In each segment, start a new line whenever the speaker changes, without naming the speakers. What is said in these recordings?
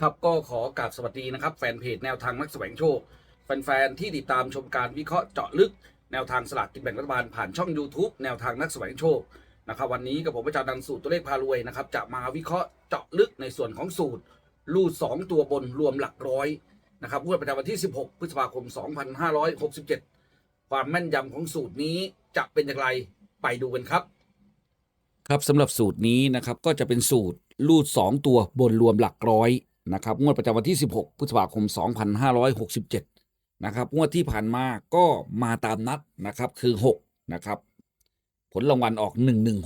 ครับก็ขอกราบสวัสดีนะครับ แฟนเพจแนวทางนักแสวงโชค แฟนๆที่ติดตามชมการวิเคราะห์เจาะลึกแนวทางสลากกินแบ่งรัฐบาลผ่านช่อง YouTube แนวทางนักแสวงโชคนะครับวันนี้กับผมอาจารย์ดันสูตรตัวเลขพารวยนะครับจะมาวิเคราะห์เจาะลึกในส่วนของสูตร ลูด 2 ตัวบนรวมหลักร้อยนะครับงวดประจำวันที่ 16 พฤษภาคม 2567 ความแม่นยำของสูตรนี้จะเป็นอย่างไรไปดูกันครับ ครับสำหรับสูตรนี้นะครับก็จะเป็นสูตรลูด 2 ตัวบนรวมหลักร้อย นะครับงวดประจำวันที่ 16 พฤษภาคม 2567 นะครับงวดที่ผ่านมาก็มาตามนัดนะครับคือ 6 นะครับ ผลรางวัลออก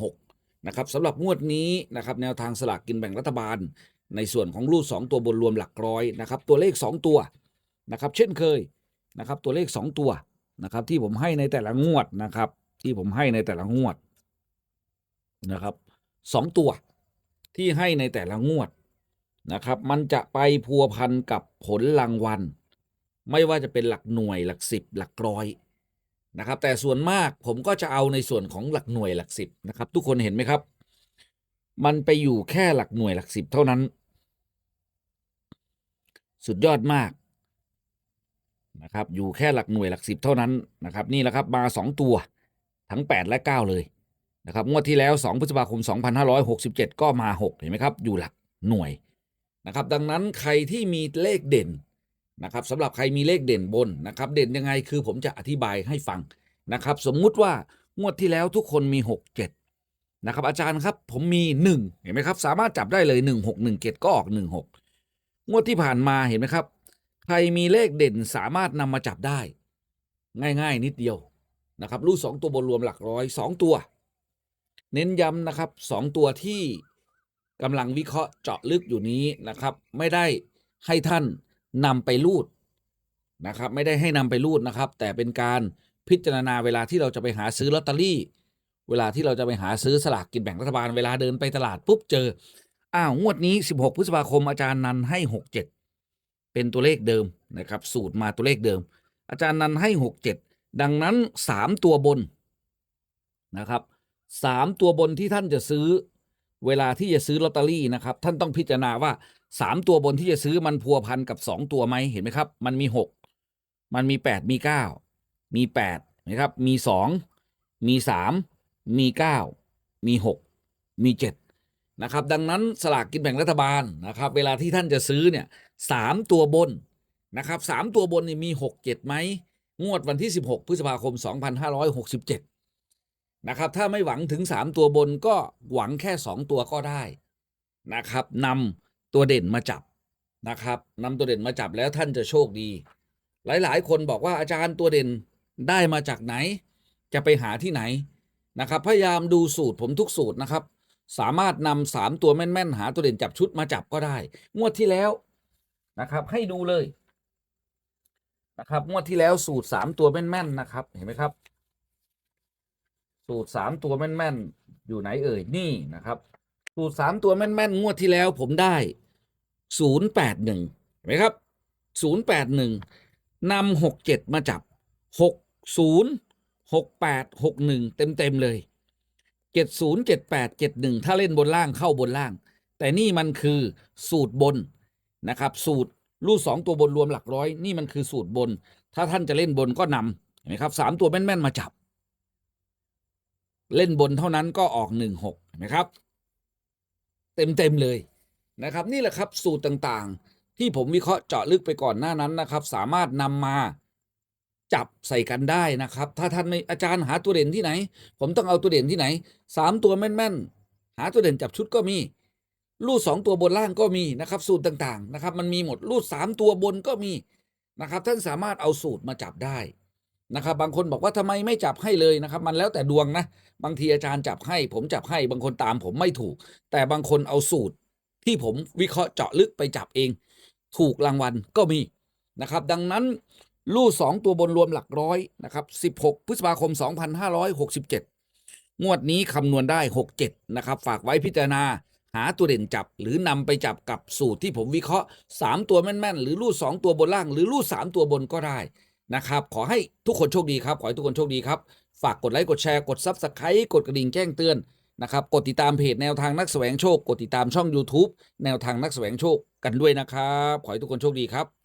116 นะครับสำหรับงวดนี้นะครับแนวทางสลากกินแบ่งรัฐบาล ในส่วนของรูด 2 ตัวบนรวมหลักร้อยนะครับตัวเลข 2 ตัวนะครับเช่นเคยนะครับตัวเลข 2 ตัวนะครับที่ผมให้ในแต่ละงวดนะครับ ที่ผมให้ในแต่ละงวดนะครับสองตัวที่ให้ในแต่ละงวด นะครับ มันจะไปพัวพันกับผลรางวัล ไม่ว่าจะเป็นหลักหน่วยหลักสิบหลักร้อยนะครับ แต่ส่วนมากผมก็จะเอาในส่วนของหลักหน่วยหลักสิบนะครับ ทุกคนเห็นไหมครับ มันไปอยู่แค่หลักหน่วยหลักสิบเท่านั้น สุดยอดมากนะครับ อยู่แค่หลักหน่วยหลักสิบเท่านั้นนะครับ นี่แหละครับมาสองตัวทั้ง 8 และ 9 เลยนะครับงวดที่แล้ว 2 พฤษภาคม 2567 ก็มา 6 เห็นไหมครับ อยู่หลักหน่วย นะครับ ดังนั้นใครที่มีเลขเด่นนะครับสำหรับใครมีเลขเด่นบนนะครับ เด่นยังไงคือผมจะอธิบายให้ฟังนะครับ สมมุติว่างวดที่แล้วทุกคนมี 6 7นะครับ อาจารย์ครับผมมี 1 เห็นไหมครับ สามารถจับได้เลย 1 6 1 7ก็ออก 1 6 งวดที่ผ่านมาเห็นไหมครับ ใครมีเลขเด่นสามารถนำมาจับได้ ง่าย ๆ นิดเดียวนะครับรูดสองตัวบนรวมหลักร้อยสองตัว เน้นย้ำนะครับสองตัวที่ กำลังวิเคราะห์เจาะลึกอยู่นี้นะครับ ไม่ได้ให้ท่านนำไปรูดนะครับ ไม่ได้ให้นำไปรูดนะครับ แต่เป็นการพิจารณาเวลาที่เราจะไปหาซื้อลอตเตอรี่ เวลาที่เราจะไปหาซื้อสลากกินแบ่งรัฐบาลเวลาเดินไปตลาดปุ๊บเจออ้าวงวดนี้ 16 พฤษภาคมอาจารย์นันให้ 67 เป็นตัวเลขเดิมนะครับ สูตรมาตัวเลขเดิม อาจารย์นันให้ 67 ดังนั้น 3 ตัวบนนะครับสามตัวบนที่ท่านจะซื้อ เวลาที่จะซื้อลอตเตอรี่นะครับ ท่านต้องพิจารณาว่า 3 ตัวบนที่จะซื้อมันพัวพันกับ 2 ตัวไหมเห็นไหมครับ มันมี 6 มันมี 8 มี 9 มี 8นะครับมี 2 มี 3 มี 9 มี 6 มี 7 นะครับ ดังนั้นสลากกินแบ่งรัฐบาลนะครับ เวลาที่ท่านจะซื้อเนี่ยสามตัวบนนะครับสามตัวบนนี่มี 6 7ไหมงวดวันที่ 16 พฤษภาคม 2567 นะครับถ้าไม่หวังถึง 3 ตัวบนก็หวังแค่ 2 ตัวก็ได้นะครับนำตัวเด่นมาจับนะครับนำตัวเด่นมาจับแล้วท่านจะโชคดี หลายๆ คนบอกว่าอาจารย์ตัวเด่นได้มาจากไหน จะไปหาที่ไหนนะครับพยายามดูสูตรผมทุกสูตรนะครับ สามารถนำสามตัวแม่น ๆ หาตัวเด่นจับชุดมาจับก็ได้ งวดที่แล้วนะครับ ให้ดูเลยนะครับงวดที่แล้วสูตรสามตัวแม่นๆนะครับ เห็นไหมครับ สูตรสามตัวแม่นๆ อยู่ไหนเอ่ยนี่นะครับ สูตรสามตัวแม่นๆ งวดที่แล้วผมได้ศูนย์แปดหนึ่งเห็นไหมครับศูนย์แปดหนึ่งนำหกเจ็ดมาจับหกศูนย์หกแปดหกหนึ่งเต็มๆเลยเจ็ดศูนย์เจ็ดแปดเจ็ดหนึ่งถ้าเล่นบนล่างเข้าบนล่าง แต่นี่มันคือสูตรบนนะครับ สูตรรูดสองตัวบนรวมหลักร้อย นี่มันคือสูตรบน ถ้าท่านจะเล่นบนก็นำเห็นไหมครับสามตัวแม่น ๆ มาจับ เล่นบนเท่านั้นก็ออกหนึ่งหกนไหมครับ เต็มเต็มๆเลยนะครับ นี่แหละครับสูตรต่างๆ ที่ผมวิเคราะห์เจาะลึกไปก่อนหน้านั้นนะครับ สามารถนำมาจับใส่กันได้นะครับ ถ้าท่านไม่อาจารย์หาตัวเด่นที่ไหน ผมต้องเอาตัวเด่นที่ไหนสามตัวแม่นๆหาตัวเด่นจับชุดก็มีรูดสองตัวบนล่างก็มีนะครับสูตรต่างๆนะครับ มันมีหมดรูดสามตัวบนก็มีนะครับ ท่านสามารถเอาสูตรมาจับได้ นะครับบางคนบอกว่าทำไมไม่จับให้เลยนะครับมันแล้วแต่ดวงนะ บางทีอาจารย์จับให้ ผมจับให้บางคนตามผมไม่ถูก แต่บางคนเอาสูตร ที่ผมวิเคราะห์เจาะลึกไปจับเอง ถูกรางวัลก็มีนะครับ ดังนั้นลู่สองตัวบนรวมหลักร้อยนะครับ16 พฤษภาคม 2567 งวดนี้คำนวณได้ 67 นะครับ ฝากไว้พิจารณาหาตัวเด่นจับหรือนำไปจับกับสูตรที่ผมวิเคราะห์ 3 ตัวแม่น ๆ หรือลู่2ตัวบนล่าง หรือลู่3ตัวบนก็ได้ นะครับ ขอให้ทุกคนโชคดีครับ ขอให้ทุกคนโชคดีครับ ฝากกดไลค์กดแชร์กดซับสไครต์กดกระดิ่งแจ้งเตือนนะครับ กดติดตามเพจแนวทางนักแสวงโชค กดติดตามช่อง YouTube แนวทางนักแสวงโชคกันด้วยนะครับ ขอให้ทุกคนโชคดีครับ